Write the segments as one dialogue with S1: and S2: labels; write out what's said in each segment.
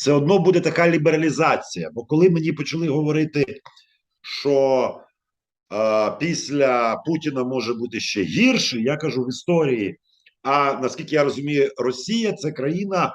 S1: все одно буде така лібералізація. Бо коли мені почали говорити, що е, після Путіна може бути ще гірше, я кажу в історії. А наскільки я розумію, Росія це країна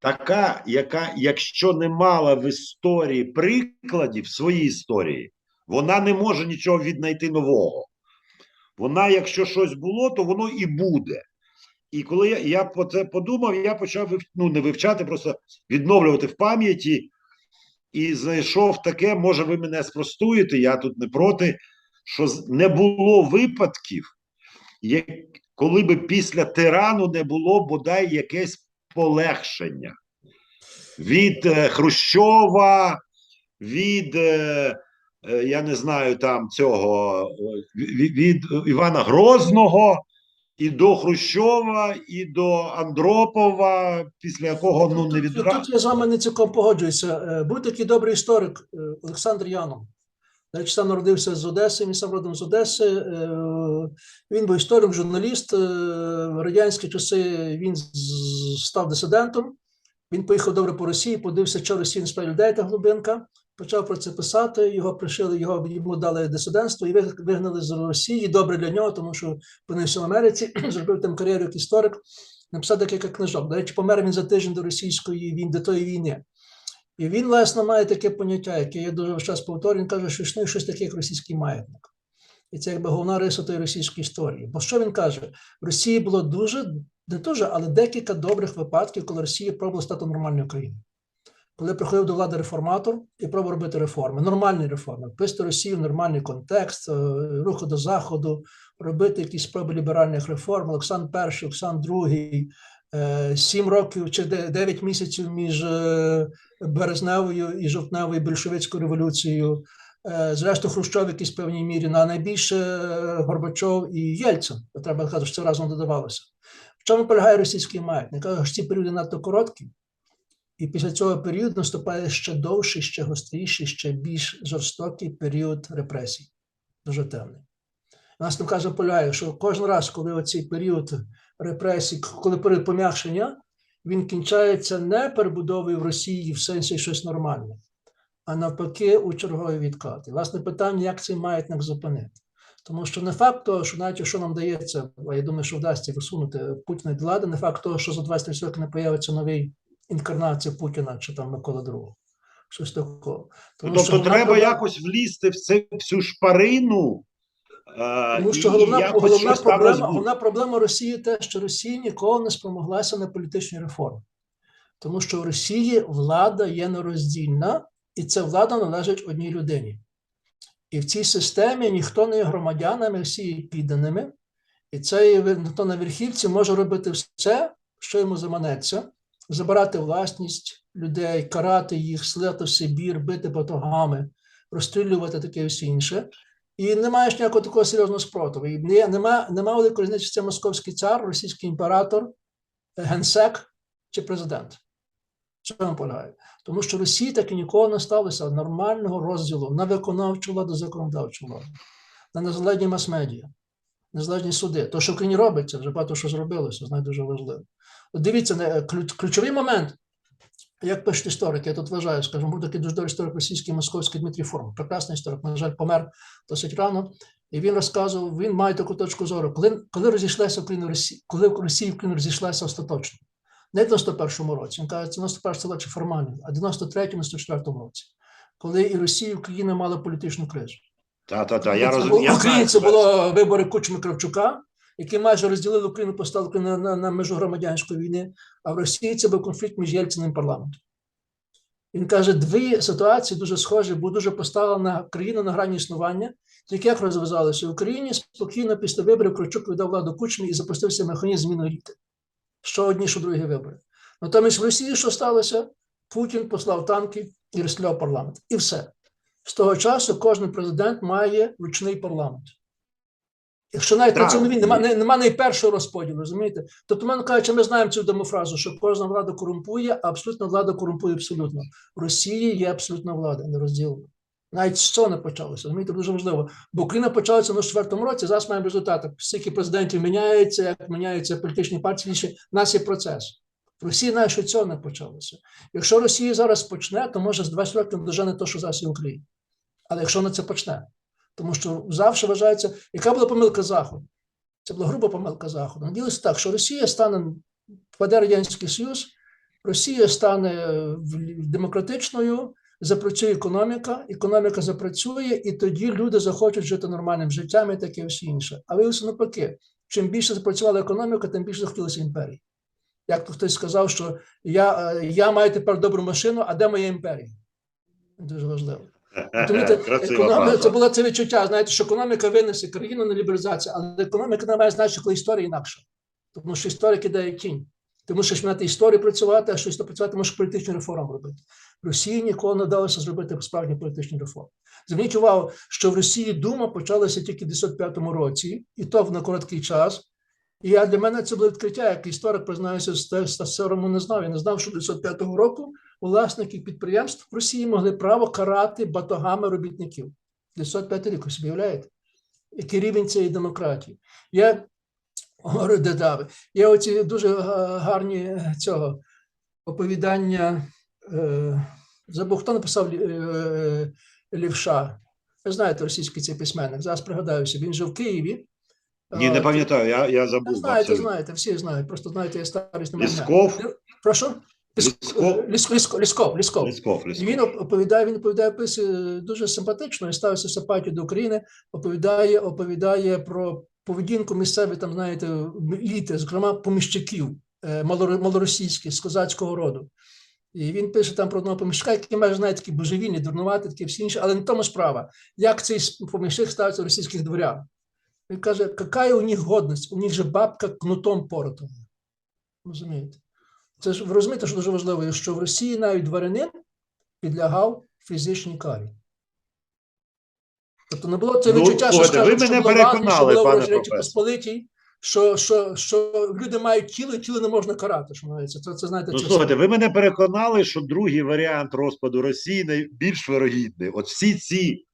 S1: така, яка, якщо не мала в історії прикладів в своїй історії, вона не може нічого віднайти нового. Вона, якщо щось було, то воно і буде. І коли я, я про це подумав, я почав вив- ну, не вивчати, просто відновлювати в пам'яті. І знайшов таке, може, ви мене спростуєте, я тут не проти, що не було випадків, як, коли би після тирану не було бодай якесь полегшення. Від е, Хрущова, від, е, е, я не знаю, там цього е, від, від Івана Грозного і до Хрущова, і до Андропова, після якого ну не
S2: Тут- Тут я з вами не цілком погоджуюся. Е, Був такий добрий історик е, Олександр Янов. Речі, сам народився з Одеси, він сам родом з Одеси. Е, Він був історик, журналіст. В радянські часи він став дисидентом. Він поїхав добре по Росії, подивився, що Росія не людей та глибинка. Почав про це писати. Його пришили, його йому дали дисидентство і виг- вигнали з Росії. Добре для нього, тому що опинився в Америці, зробив там кар'єру як історик. Написав декілька книжок. До речі, помер він за тиждень до російської війни, до тої війни. І він, власне, має таке поняття, яке я дуже час повторюю, він каже, що існує щось таке, як російський маятник. І це якби головна риса тої російської історії. Бо що він каже? В Росії було дуже, не дуже, але декілька добрих випадків, коли Росія пробувала стати нормальною країною. Коли приходив до влади реформатор і пробував робити реформи, нормальні реформи, вписати Росію в нормальний контекст, е, руху до Заходу, робити якісь спроби ліберальних реформ, Олександр І, Олександр II, е, сім років чи дев'ять місяців між е, березневою і жовтневою більшовицькою революцією. Зрештою, Хрущов в певній мірі, на найбільше Горбачов і Єльцин. Треба казати, що це разом додавалося. В чому полягає російський маятник? Ці періоди надто короткі, і після цього періоду наступає ще довший, ще гостріший, ще більш жорстокий період репресій. Дуже темний. У нас каже, полягає, що кожен раз, коли оцей період репресій, коли період пом'якшення, він кінчається не перебудовою в Росії в сенсі щось нормальне, а навпаки, у черговий відкат. Власне, питання, як цей маятник зупинити. Тому що не факт того, що навіть якщо нам дається, я думаю, що вдасться висунути Путіна від влади, не факт того, що за 20 років не появиться новий інкарнація Путіна чи там Микола II. Щось такого. Тому
S1: тобто
S2: що
S1: треба
S2: проблема-
S1: якось влізти в цю шпарину. е,
S2: Тому що головна, головна, проблема, головна проблема Росії те, що Росія ніколи не спромоглася на політичні реформи. Тому що в Росії влада є нероздільна, і ця влада належить одній людині. І в цій системі ніхто не є громадянами, всі є підданими, і цей хто на верхівці може робити все, що йому заманеться, забирати власність людей, карати їх, слати в Сибір, бити батогами, розстрілювати таке і все інше. І не маєш ніякого такого серйозного спротиву. І нема, нема великої різниці, це московський цар, російський імператор, генсек чи президент. Вам полягає? Тому що Росії так і ніколи не сталося нормального розділу на виконавчу владу, законодавчу владу, на незалежні мас-медіа, незалежні суди. То, що в країні робиться, вже багато що зробилося, знає дуже важливо. От дивіться, ключовий момент, як пишуть історики, я тут вважаю, скажімо, такий дуже добрий історик російський московський Дмитрій Форм, прекрасний історик, на жаль, помер досить рано. І він розказував, він має таку точку зору, коли, коли розійшлася Україна Росія, коли Росія Україна розійшлася остаточно. Не в 91-му році, він каже, 91 це лише формально, а в 93-му, 94-му році, коли і Росія, і Україна мали політичну кризу.
S1: Та, та, та, я розумію.
S2: в Україні це було вибори Кучми Кравчука, які майже розділили Україну, поставили на, на, на межу громадянської війни, а в Росії це був конфлікт між Єльциним і парламентом. Він каже, дві ситуації дуже схожі, бо дуже поставила на країну на грані існування. Тільки як розв'язалося в Україні спокійно після виборів Кравчук віддав владу Кучмі і запустився механізм зміни еліти. Що одні, що другі вибори. Натомість в Росії що сталося? Путін послав танки і розстріляв парламент. І все. З того часу кожен президент має ручний парламент. Якщо навіть на
S1: Так.
S2: цьому він немає нема найпершого розподілу, розумієте? Тобто, мене кажучи, ми знаємо цю демофразу, що кожна влада корумпує, а абсолютна влада корумпує абсолютно. В Росії є абсолютна влада, не розділена. Навіть з цього не почалося. Розумієте, дуже важливо. Бо Україна почалася на четвертому році, зараз маємо результати. Скільки президентів міняється, як міняються політичні партії, інше. У нас є процес. В Росії навіть що цього не почалося. Якщо Росія зараз почне, то може з 20 років дожене те, що зараз є в Україні. Але якщо вона це почне, тому що завжди вважається, яка була помилка Заходу? Це була груба помилка Заходу. Наділося так, що Росія стане впаде Радянський Союз, Росія стане демократичною, запрацює економіка, економіка запрацює, і тоді люди захочуть жити нормальним життям і таке все інше. А виявилося навпаки, чим більше запрацювала економіка, тим більше захотілося імперії. Як то хтось сказав, що я, е, я маю тепер добру машину, а де моя імперія? Дуже важливо. Економіка, це було це відчуття. Знаєте, що економіка винесе країну на лібералізацію, але економіка не має значення, коли історія інакша. Тому що історики дають тінь. Ти мусиш мати історію працювати, а що історію працювати, можеш політичну реформу робити. Росії ніколи не вдалося зробити справжні політичні реформи. Зверніть увагу, що в Росії Дума почалася тільки в 95-му році, і то на короткий час. І я для мене це було відкриття, як історик признаюся, з сорому не знав. Я не знав, що 95-го року власники підприємств в Росії могли право карати батогами робітників. 95 рік, ви собі уявляєте? Який рівень цієї демократії? Я говорю, де дави. Є оці дуже гарні е, цього оповідання. Е, забув, хто написав е, Лівша. Ви знаєте, російський цей письменник. Зараз пригадаюся. Він жив в Києві.
S1: Ні, не
S2: Е,
S1: пам'ятаю, я, я забув.
S2: Знаєте,
S1: абсолютно.
S2: знаєте, всі знають. Просто знаєте, я старість немає.
S1: Лісков?
S2: Прошу?
S1: Лісков?
S2: Лісков, він оповідає, він оповідає описує дуже симпатично і ставиться симпатію до України, оповідає, оповідає про поведінку місцевих, там, знаєте, еліти, зокрема поміщиків е, малоросійських з козацького роду. І він пише там про одного поміщика, який майже знаєте, такі божевільні, дурнувати, такі всі інші, але не тому справа. Як цей поміщик ставиться до російських дворян? Він каже, яка у них годність? У них же бабка кнутом поротом. Розумієте? Це ж ви розумієте, що дуже важливо, що в Росії навіть дворянин підлягав фізичній карі. Тобто не було це
S1: Ну,
S2: відчуття, що
S1: слухайте, ви
S2: скажуть, що
S1: мене
S2: було ладно,
S1: переконали,
S2: що було в Речі. Посполитій, що, що, що люди мають тіло, і тіло не можна карати. Що називається. Це, це знаєте,
S1: Ну, слухайте, ви мене переконали, що другий варіант розпаду Росії найбільш вирогідний. От всі ці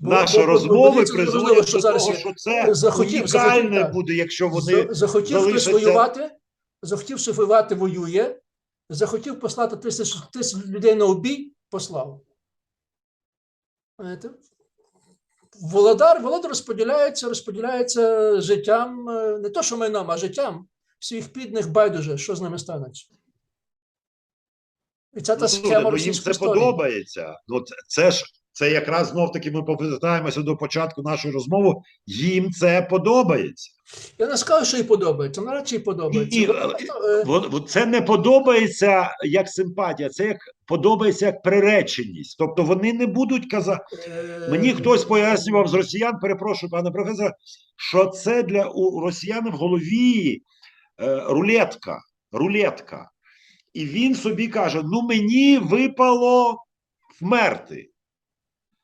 S2: Бо-
S1: наші
S2: бо-
S1: розмови призводять до того, що це
S2: Захотів-
S1: унікальне
S2: захотів,
S1: буде, якщо вони
S2: захотів хтось воювати, захотівши воювати, воює, захотів послати тисяч, тисяч людей на обій, послав. Володар, володар розподіляється, розподіляється життям, е, не то, що майном, а життям своїх підних байдуже, що з ними станеться. І це та
S1: Ну,
S2: схема
S1: ну, їм це подобається. Ну це ж це якраз знов таки ми повертаємося до початку нашої розмови. Їм це подобається.
S2: Я не скажу, що їй подобається, навряд чи подобається.
S1: Во- Це не подобається як симпатія, це як подобається як приреченість. Тобто вони не будуть казати. Мені хтось пояснював з росіян, перепрошую, пане професор, що це для у росіян в голові е, рулетка. рулетка. І він собі каже: ну мені випало вмерти.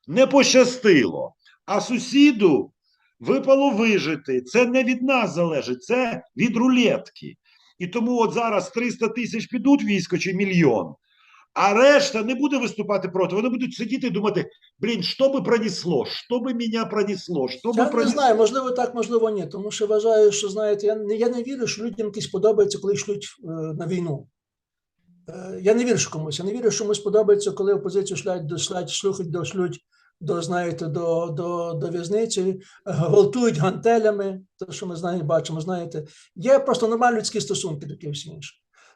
S1: Не пощастило. А сусіду випало вижити. Це не від нас залежить, це від рулетки. І тому от зараз 300 тисяч підуть військо чи мільйон, а решта не буде виступати проти. Вони будуть сидіти і думати: блін, що би пронесло, що би мене пронесло, що би
S2: Я не знаю, можливо, так, можливо, ні. Тому що вважаю, що знаєте, я, не- я не вірю, що людям якось подобається, коли йшлють е, на війну. Е, я не вірю, що комусь. Я не вірю, що комусь подобається, коли опозицію шлять до шлять, шлюхать до шлють до, знаєте, до, до, до в'язниці, гвалтують гантелями, те, що ми знаємо, бачимо, знаєте. Є просто нормальні людські стосунки, такі всі інші.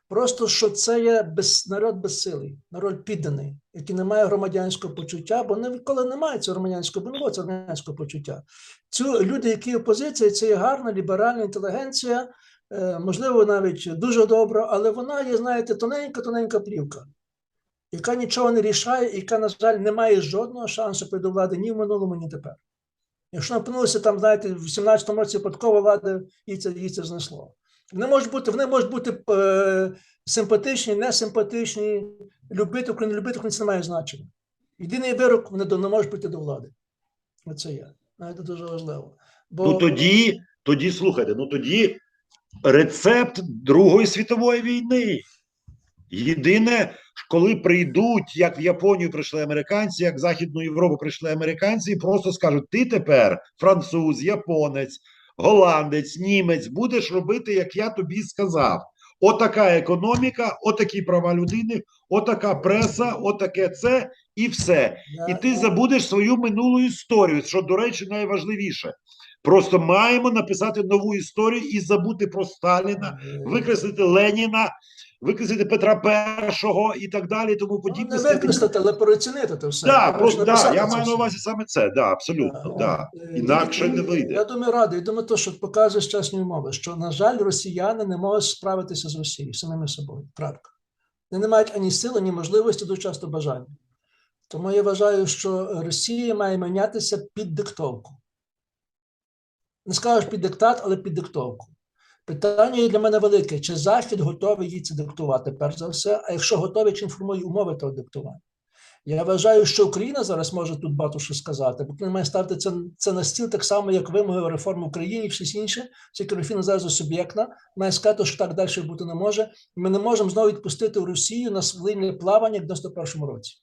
S2: Просто що це є без, народ безсилий, народ підданий, який не має громадянського почуття, бо ніколи немає цього громадянського, бо не було цього громадянського почуття. Цю люди, які опозиція, це є гарна ліберальна інтелігенція, е, можливо, навіть дуже добра, але вона є, знаєте, тоненька-тоненька плівка, яка нічого не рішає, яка, на жаль, не має жодного шансу прийти до влади ні в минулому, ні тепер. Якщо опинилися там, знаєте, в 17-му році випадкова влада, їй це, їй це знесло. Вони можуть бути, вони можуть бути е, симпатичні, несимпатичні, любити Україну, любити Україну, це не має значення. Єдиний вирок, вони не можуть прийти до влади. Оце є. Це дуже важливо. Бо
S1: Ну тоді, тоді слухайте, ну тоді рецепт Другої світової війни. Єдине, коли прийдуть, як в Японію прийшли американці, як в Західну Європу прийшли американці, і просто скажуть: ти тепер француз, японець, голландець, німець, будеш робити, як я тобі сказав. отака економіка, отакі права людини, отака преса, отаке це і все. І ти забудеш свою минулу історію, що, до речі, найважливіше. Просто маємо написати нову історію і забути про Сталіна, викреслити Леніна, викреслити Петра І і так далі, тому
S2: ну,
S1: подібне.
S2: Не використати, але переоцінити це все.
S1: Да, просто, да, я маю на увазі саме це, да, абсолютно,
S2: Е,
S1: да.
S2: е,
S1: Інакше
S2: і-
S1: не вийде.
S2: Я думаю, радий. Я думаю, то, що показує чесні умови, що, на жаль, росіяни не можуть справитися з Росією самими собою. Крапка. Вони не мають ані сили, ні можливості, дуже часто бажання. Тому я вважаю, що Росія має мінятися під диктовку. Не скажеш під диктат, але під диктовку. Питання є для мене велике: чи Захід готовий їй це диктувати, перш за все, а якщо готовий, чи інформує умови того диктування? Я вважаю, що Україна зараз може тут багато що сказати, бо має ставити це, це на стіл так само, як вимоги реформ в Україні і всі інші, тільки Росія зараз суб'єктна, має сказати, що так далі бути не може. Ми не можемо знову відпустити Росію на свинне плавання в 91-му році.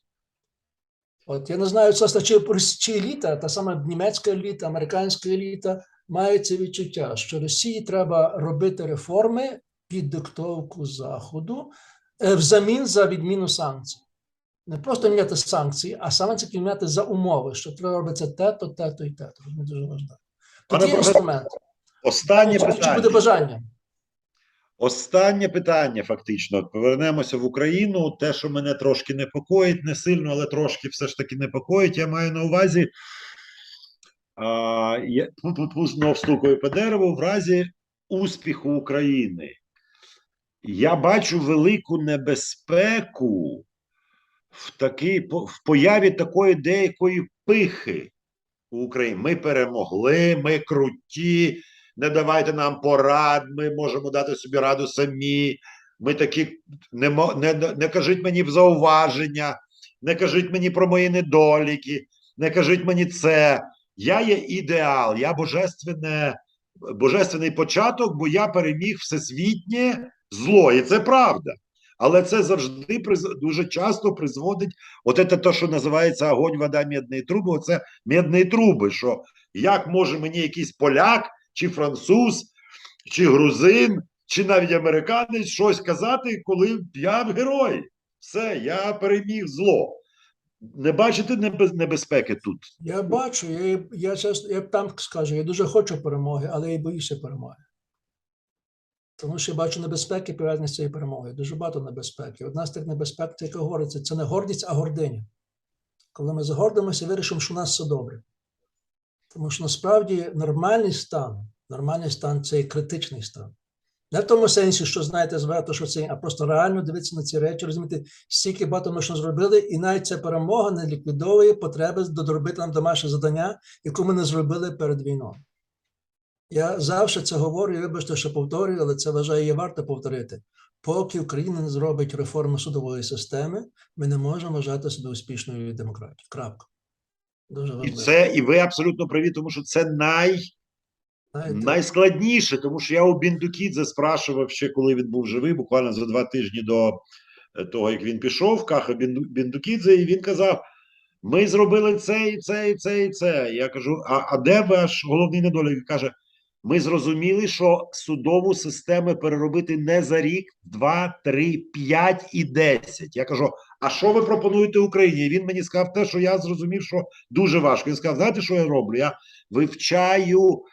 S2: От я не знаю, це значить, чи еліта, та сама німецька еліта, американська еліта, має це відчуття, що Росії треба робити реформи під диктовку Заходу е, взамін за відміну санкцій. Не просто міняти санкції, а санкції міняти за умови, що треба робити те-то, те-то і те-то. Це дуже важливо. Тоді інструмент.
S1: Останнє
S2: Чи, чи буде бажання?
S1: Останнє питання, фактично. Повернемося в Україну. Те, що мене трошки непокоїть, не сильно, але трошки все ж таки непокоїть. Я маю на увазі, а, я знов стукаю по дереву, в разі успіху України. Я бачу велику небезпеку в, такій, в появі такої деякої пихи в Україні. Ми перемогли, ми круті, не давайте нам порад, ми можемо дати собі раду самі. Ми такі не, не, не кажіть мені зауваження, не кажіть мені про мої недоліки, не кажіть мені це. Я є ідеал, я божественне, божественний початок, бо я переміг всесвітнє зло. І це правда. Але це завжди дуже часто призводить, от це те, що називається огонь, вода, медні труби. Оце медні труби. Що як може мені якийсь поляк, чи француз, чи грузин, чи навіть американець щось казати, коли я герой. Все, я переміг зло. Не бачите небезпеки тут?
S2: Я бачу, я, я, чесно, я там скажу, я дуже хочу перемоги, але я боюся перемоги. Тому що я бачу небезпеки пов'язані з цією перемогою. Дуже багато небезпеки. Одна з тих небезпек, це яка говориться, це не гордість, а гординя. Коли ми загордимося, вирішимо, що у нас все добре. Тому що насправді нормальний стан, нормальний стан це критичний стан. Не в тому сенсі, що знаєте, звето, що це, а просто реально дивитися на ці речі, розуміти, стільки багато ми що зробили, і навіть ця перемога не ліквідовує потреби доробити нам домашнє завдання, яку ми не зробили перед війною. Я завжди це говорю, і вибачте, що повторюю, але це вважаю, є варто повторити. Поки Україна не зробить реформу судової системи, ми не можемо вважати себе успішною демократією. Крапка. Дуже
S1: І це, і ви абсолютно праві, тому що це най,
S2: Знаєте,
S1: найскладніше, тому що я у Біндукідзе спрашував ще, коли він був живий, буквально за два тижні до е, того, як він пішов, Каха Біндукідзе, і він казав: ми зробили це, і це, і це, і це. Я кажу: а, а де ваш головний недолік? Він каже: ми зрозуміли, що судову систему переробити не за рік, два, три, п'ять і десять. Я кажу: а що ви пропонуєте Україні? І він мені сказав те, що я зрозумів, що дуже важко. Він сказав: знаєте, що я роблю? Я вивчаю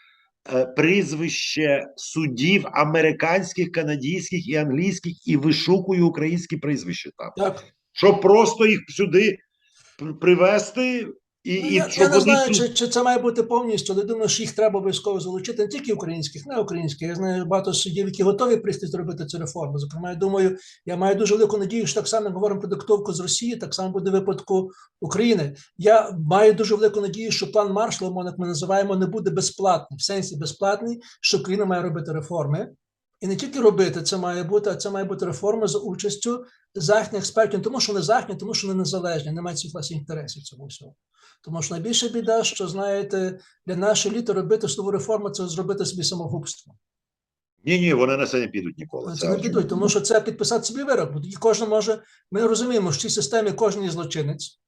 S1: прізвище судів американських, канадійських і англійських і вишукую українські прізвища там,
S2: так.
S1: щоб просто їх сюди пр- привезти. І,
S2: Ну,
S1: і
S2: я, я не знаю, чи, чи це має бути повністю, але думаю, що їх треба обов'язково залучити не тільки українських, не українських. Я знаю багато суддів, які готові прийти зробити цю реформу. Зокрема, я думаю, я маю дуже велику надію, що так само говоримо про диктовку з Росії, так само буде випадку України. Я маю дуже велику надію, що план Маршалла, мовно, як ми називаємо, не буде безплатний, в сенсі безплатний, що Україна має робити реформи. І не тільки робити це має бути, а це має бути реформа за участю західних експертів, не тому що вони західні, тому що вони незалежні, не мають своїх власних інтересів в цьому всьому. Тому що найбільша біда, що знаєте, для нашої літа робити судову реформу це зробити собі самогубство.
S1: ні, ні, вони на це не підуть ніколи.
S2: Це не підуть, тому що це підписати собі вирок. Бо тоді кожен може. Ми розуміємо, що в цій системі кожен є злочинець.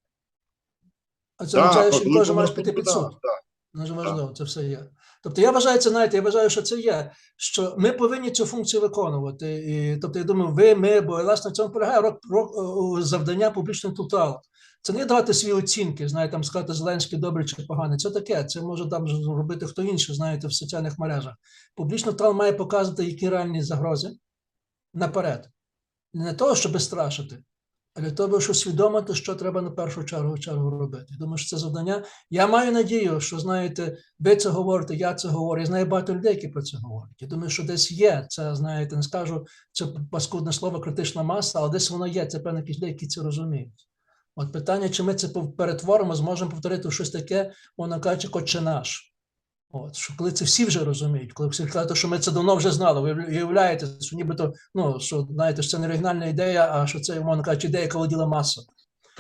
S2: А це означає, що кожен може піти під суд. Дуже важливо, це все є. Тобто я вважаю це, знаєте, я вважаю, що це є, що ми повинні цю функцію виконувати. І, тобто, я думаю, ви, ми, бо власне в цьому полягає рок, рок, завдання публічного інтелектуалу. Це не давати свої оцінки, знаєте, там сказати Зеленський добрий чи поганий. Це таке, це може там робити хто інший, знаєте, в соціальних мережах. Публічний інтелектуал має показувати, які реальні загрози наперед. Не того, щоб страшити, для того, щоб усвідомити, що треба на першу чергу чергу робити. Думаю, що це завдання. Я маю надію, що знаєте, ви це говорите, я це говорю. Я знаю багато людей, які про це говорять. Я думаю, що десь є. Це знаєте, не скажу це паскудне слово критична маса, але десь воно є. Це певно якісь люди, які це розуміють. От питання, чи ми це перетворимо, зможемо повторити щось таке, мовно кажучи, «Отче наш. От, що коли це всі вже розуміють, коли всі кажуть, що ми це давно вже знали, ви уявляєте, що нібито, ну, що знаєте, що це не оригінальна ідея, а що це, мовно кажучи, ідея, яка володіла масою.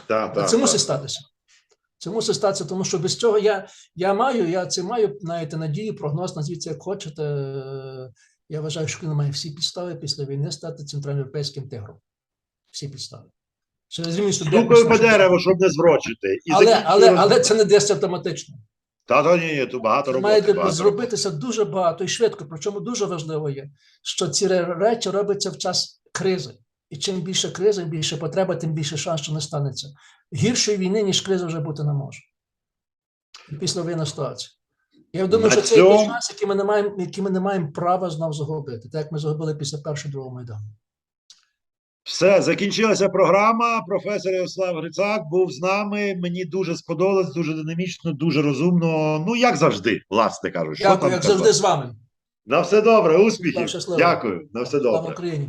S1: Та, та,
S2: це
S1: та.
S2: мусить статися. Це мусить статися, тому що без цього я, я маю, я це маю, знаєте, надію, прогноз, назвіть це як хочете. Я вважаю, що Україна має всі підстави після війни стати центральноєвропейським тигром. Всі підстави. Через рівні
S1: по дереву, щоб не зрочити. І
S2: Але, але, але це не десь автоматично.
S1: Та то ні, ні, тут багато роботи.
S2: Має
S1: багато
S2: зробитися дуже багато і швидко. Причому дуже важливо є, що ці речі робляться в час кризи. І чим більше кризи, більше потреба, тим більше шанс, що не станеться. Гіршої війни, ніж криза, вже бути не може. Після воєнна ситуація. Я думаю,
S1: На
S2: що це
S1: цьому-
S2: шанс, який ми не маємо, який ми не маємо права знов загубити, так як ми загубили після першого другого майдану.
S1: Все, закінчилася програма. Професор Ярослав Грицак був з нами. Мені дуже сподобалось, дуже динамічно, дуже розумно. Ну, як завжди, власне кажучи. Що
S2: Дякую,
S1: там
S2: як
S1: казати?
S2: завжди, з вами.
S1: На все добре, успіхів. Дякую, на все
S2: добре.
S1: добре.
S2: Україні.